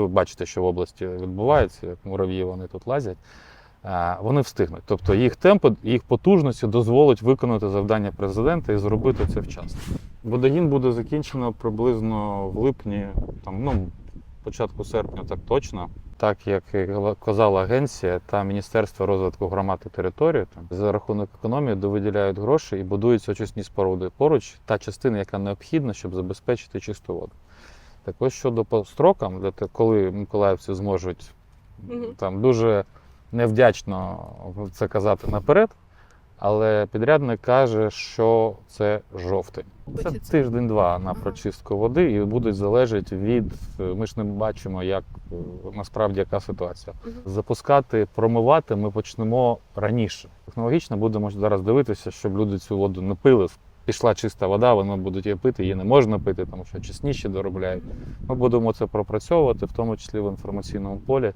ви бачите, що в області відбувається, як мурав'ї вони тут лазять. е, Вони встигнуть. Тобто їх темпи, їх потужності дозволить виконати завдання президента і зробити це вчасно. Водогін буде закінчено приблизно в липні, там, ну, початку серпня, так точно. Так як казала агенція та Міністерство розвитку громад і територій, там, за рахунок економії довиділяють гроші і будуються очисні споруди. Поруч та частина, яка необхідна, щоб забезпечити чисту воду. Так ось щодо по строкам, коли миколаївці зможуть Мгм. там дуже невдячно це казати наперед, але підрядник каже, що це жовтень. Це тиждень-два на прочистку води і будуть залежати від. Ми ж не бачимо, як е, насправді яка ситуація. Запускати, промивати ми почнемо раніше. Технологічно будемо зараз дивитися, щоб люди цю воду не пили. Пішла чиста вода, вони будуть її пити, її не можна пити, тому що чесніші доробляють. Ми будемо це пропрацьовувати, в тому числі в інформаційному полі,